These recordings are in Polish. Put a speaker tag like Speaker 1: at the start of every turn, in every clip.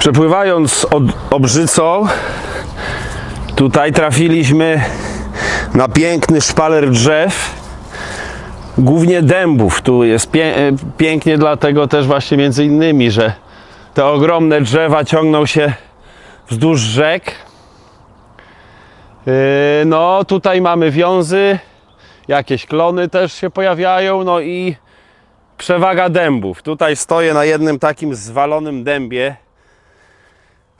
Speaker 1: Przepływając od Obrzycą, tutaj trafiliśmy na piękny szpaler drzew, głównie dębów. Tu jest pie- e, pięknie, dlatego też właśnie między innymi, że te ogromne drzewa ciągną się wzdłuż rzek. Yy, No, tutaj mamy wiązy, jakieś klony też się pojawiają, no i przewaga dębów. Tutaj stoję na jednym takim zwalonym dębie.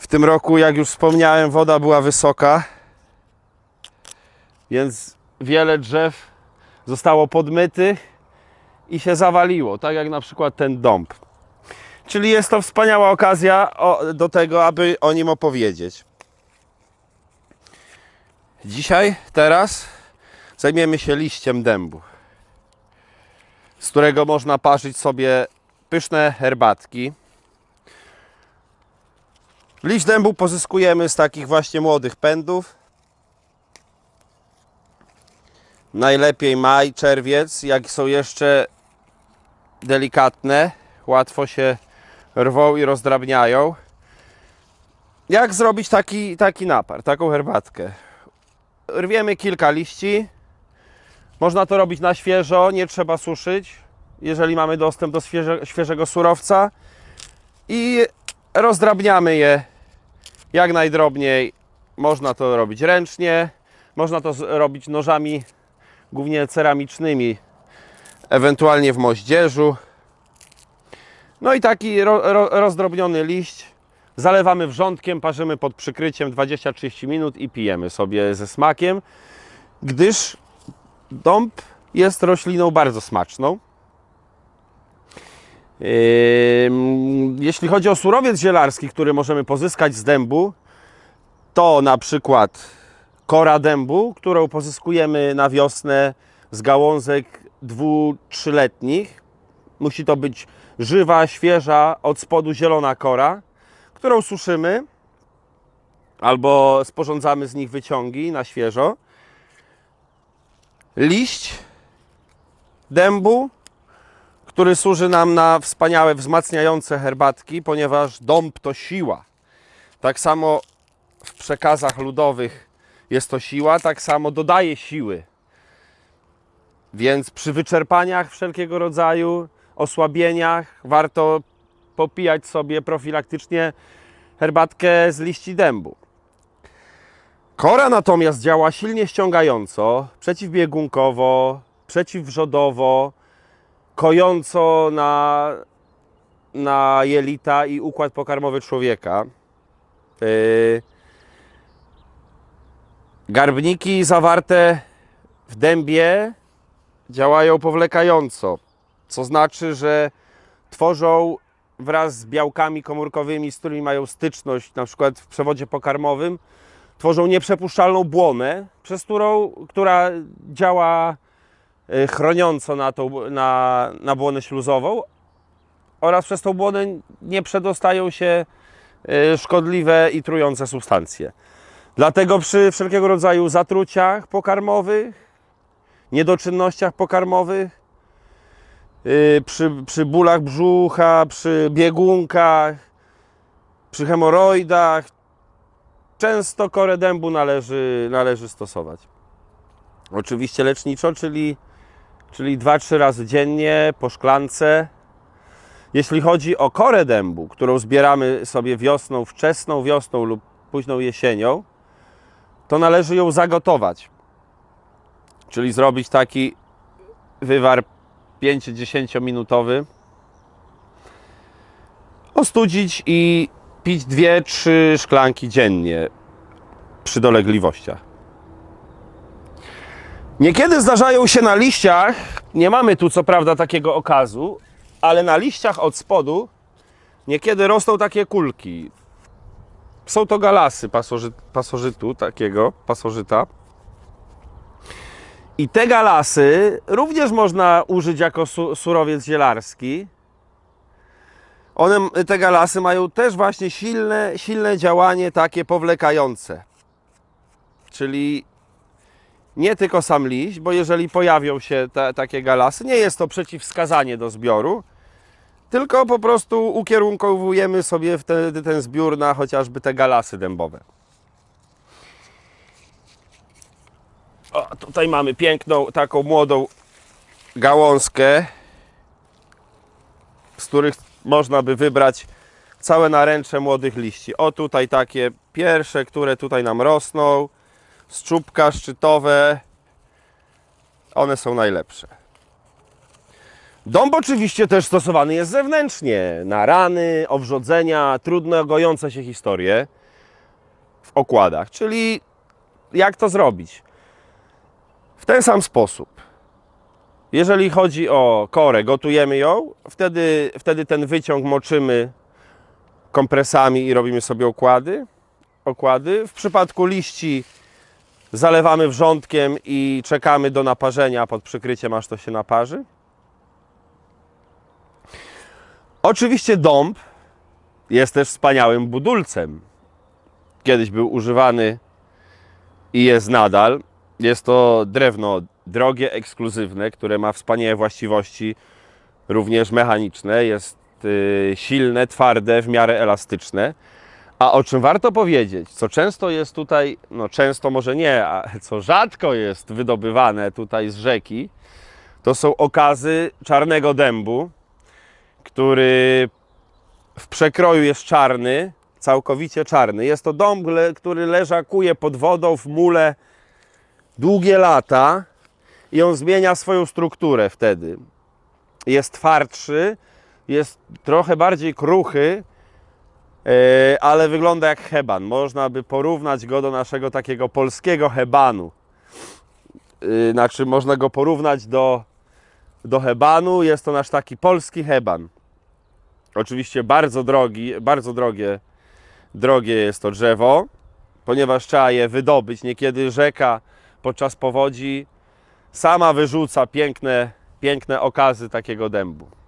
Speaker 1: W tym roku, jak już wspomniałem, woda była wysoka, więc wiele drzew zostało podmytych i się zawaliło, tak jak na przykład ten dąb. Czyli jest to wspaniała okazja do tego, aby o nim opowiedzieć. Dzisiaj, teraz zajmiemy się liściem dębu, z którego można parzyć sobie pyszne herbatki. Liść dębu pozyskujemy z takich właśnie młodych pędów. Najlepiej maj, czerwiec, jak są jeszcze delikatne, łatwo się rwą i rozdrabniają. Jak zrobić taki, taki napar, taką herbatkę? Rwiemy kilka liści. Można to robić na świeżo, nie trzeba suszyć, jeżeli mamy dostęp do świeże, świeżego surowca. I rozdrabniamy je jak najdrobniej. Można to robić ręcznie, można to robić nożami, głównie ceramicznymi, ewentualnie w moździerzu. No i taki ro, ro, rozdrobniony liść zalewamy wrzątkiem, parzymy pod przykryciem 20-30 minut i pijemy sobie ze smakiem, gdyż dąb jest rośliną bardzo smaczną. Jeśli chodzi o surowiec zielarski, który możemy pozyskać z dębu, to na przykład kora dębu, którą pozyskujemy na wiosnę z gałązek dwu, trzyletnich. Musi to być żywa, świeża, od spodu zielona kora, którą suszymy albo sporządzamy z nich wyciągi na świeżo. Liść dębu, który służy nam na wspaniałe, wzmacniające herbatki, ponieważ dąb to siła. Tak samo w przekazach ludowych jest to siła, tak samo dodaje siły. Więc przy wyczerpaniach wszelkiego rodzaju, osłabieniach, warto popijać sobie profilaktycznie herbatkę z liści dębu. Kora natomiast działa silnie ściągająco, przeciwbiegunkowo, przeciwwrzodowo, kojąco na, na jelita i układ pokarmowy człowieka. Yy, Garbniki zawarte w dębie działają powlekająco, co znaczy, że tworzą wraz z białkami komórkowymi, z którymi mają styczność, na przykład w przewodzie pokarmowym, tworzą nieprzepuszczalną błonę, przez którą, która działa y, chroniąco na, tą, na, na błonę śluzową oraz przez tą błonę nie przedostają się y, szkodliwe i trujące substancje. Dlatego przy wszelkiego rodzaju zatruciach pokarmowych, niedoczynnościach pokarmowych, yy, przy, przy bólach brzucha, przy biegunkach, przy hemoroidach, często korę dębu należy, należy stosować. Oczywiście leczniczo, czyli, czyli 2-3 razy dziennie po szklance. Jeśli chodzi o korę dębu, którą zbieramy sobie wiosną, wczesną wiosną lub późną jesienią, to należy ją zagotować. Czyli zrobić taki wywar 5-10 minutowy. Ostudzić i pić 2-3 szklanki dziennie przy dolegliwościach. Niekiedy zdarzają się na liściach, nie mamy tu co prawda takiego okazu, ale na liściach od spodu niekiedy rosną takie kulki. Są to galasy pasoży, pasożytu, takiego pasożyta. I te galasy również można użyć jako su, surowiec zielarski. One, te galasy mają też właśnie silne, silne działanie takie powlekające. Czyli nie tylko sam liść, bo jeżeli pojawią się te, takie galasy, nie jest to przeciwwskazanie do zbioru, tylko po prostu ukierunkowujemy sobie wtedy ten zbiór na chociażby te galasy dębowe. O, tutaj mamy piękną, taką młodą gałązkę, z których można by wybrać całe naręcze młodych liści. O tutaj takie pierwsze, które tutaj nam rosną, z czubka szczytowe, one są najlepsze. Dąb oczywiście też stosowany jest zewnętrznie, na rany, owrzodzenia, trudno gojące się historie w okładach. Czyli jak to zrobić? W ten sam sposób. Jeżeli chodzi o korę, gotujemy ją, wtedy, wtedy ten wyciąg moczymy kompresami i robimy sobie okłady. okłady. W przypadku liści zalewamy wrzątkiem i czekamy do naparzenia pod przykryciem, aż to się naparzy. Oczywiście dąb jest też wspaniałym budulcem. Kiedyś był używany i jest nadal. Jest to drewno drogie, ekskluzywne, które ma wspaniałe właściwości, również mechaniczne. Jest y, silne, twarde, w miarę elastyczne. A o czym warto powiedzieć, co często jest tutaj, no często może nie, a co rzadko jest wydobywane tutaj z rzeki, to są okazy czarnego dębu, który w przekroju jest czarny, całkowicie czarny. Jest to dąb, który leżakuje pod wodą w mule długie lata i on zmienia swoją strukturę wtedy. Jest twardszy, jest trochę bardziej kruchy, ale wygląda jak heban. Można by porównać go do naszego takiego polskiego hebanu. E, Znaczy, można go porównać do, do hebanu. Jest to nasz taki polski heban. Oczywiście bardzo drogi, bardzo drogie, drogie jest to drzewo, ponieważ trzeba je wydobyć. Niekiedy rzeka podczas powodzi sama wyrzuca piękne, piękne okazy takiego dębu.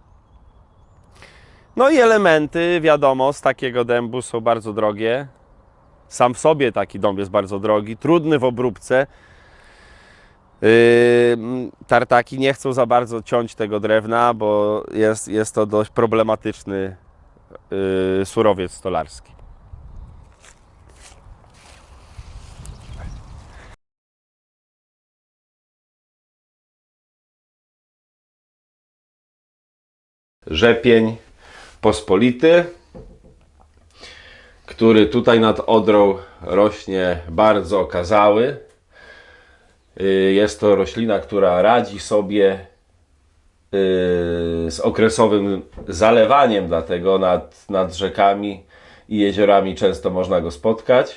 Speaker 1: No i elementy, wiadomo, z takiego dębu są bardzo drogie. Sam w sobie taki dąb jest bardzo drogi, trudny w obróbce. Yy, tartaki nie chcą za bardzo ciąć tego drewna, bo jest, jest to dość problematyczny yy, surowiec stolarski. Rzepień pospolity, który tutaj nad Odrą rośnie bardzo okazały. Y, Jest to roślina, która radzi sobie y, z okresowym zalewaniem, dlatego nad, nad rzekami i jeziorami często można go spotkać.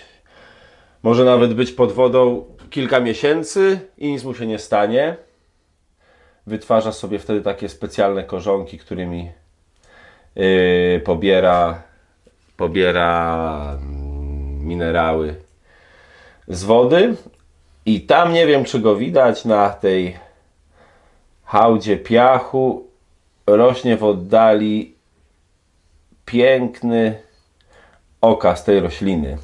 Speaker 1: Może nawet być pod wodą kilka miesięcy i nic mu się nie stanie. Wytwarza sobie wtedy takie specjalne korzonki, którymi y, pobiera, pobiera mm, minerały z wody. I tam nie wiem, czy go widać na tej hałdzie piachu. Rośnie w oddali piękny okaz tej rośliny.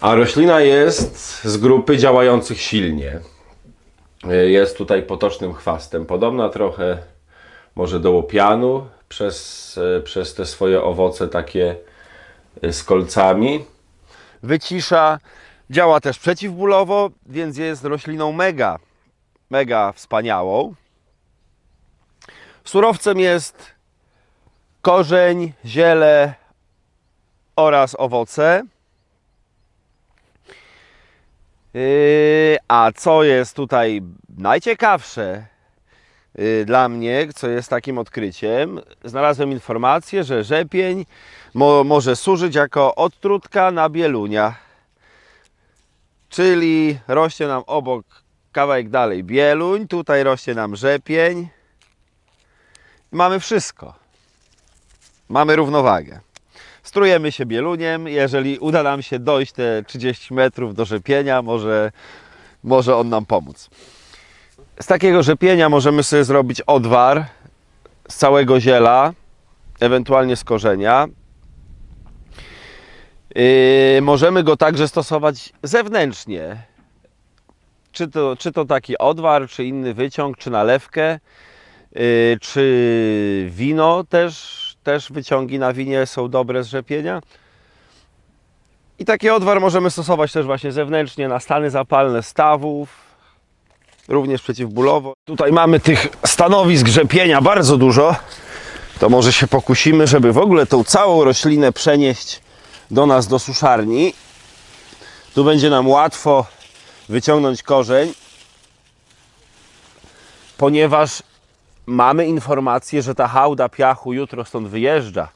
Speaker 1: A roślina jest z grupy działających silnie. Y, Jest tutaj potocznym chwastem. Podobna trochę może do łopianu przez, y, przez te swoje owoce takie y, z kolcami. Wycisza, działa też przeciwbólowo, więc jest rośliną mega, mega wspaniałą. Surowcem jest korzeń, ziele oraz owoce. Yy, A co jest tutaj najciekawsze dla mnie, co jest takim odkryciem, znalazłem informację, że rzepień mo może służyć jako odtrutka na bielunia. Czyli rośnie nam obok kawałek dalej bieluń, tutaj rośnie nam rzepień. Mamy wszystko. Mamy równowagę. Strujemy się bieluniem. Jeżeli uda nam się dojść te 30 metrów do rzepienia, może, może on nam pomóc. Z takiego rzepienia możemy sobie zrobić odwar z całego ziela, ewentualnie z korzenia. Yy, możemy go także stosować zewnętrznie. Czy to, czy to taki odwar, czy inny wyciąg, czy nalewkę. Yy, czy wino też, też wyciągi na winie są dobre z rzepienia. I taki odwar możemy stosować też właśnie zewnętrznie na stany zapalne stawów, również przeciwbólowo. Tutaj mamy tych stanowisk rzepienia bardzo dużo. To może się pokusimy, żeby w ogóle tą całą roślinę przenieść do nas do suszarni. Tu będzie nam łatwo wyciągnąć korzeń, ponieważ mamy informację, że ta hałda piachu jutro stąd wyjeżdża.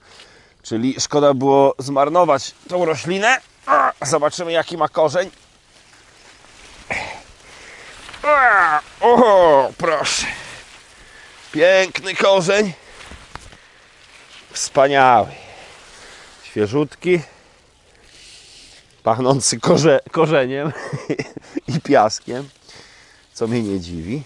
Speaker 1: Czyli szkoda było zmarnować tą roślinę. Zobaczymy jaki ma korzeń. O, proszę. Piękny korzeń. Wspaniały. Świeżutki. Pachnący korze, korzeniem i piaskiem. Co mnie nie dziwi.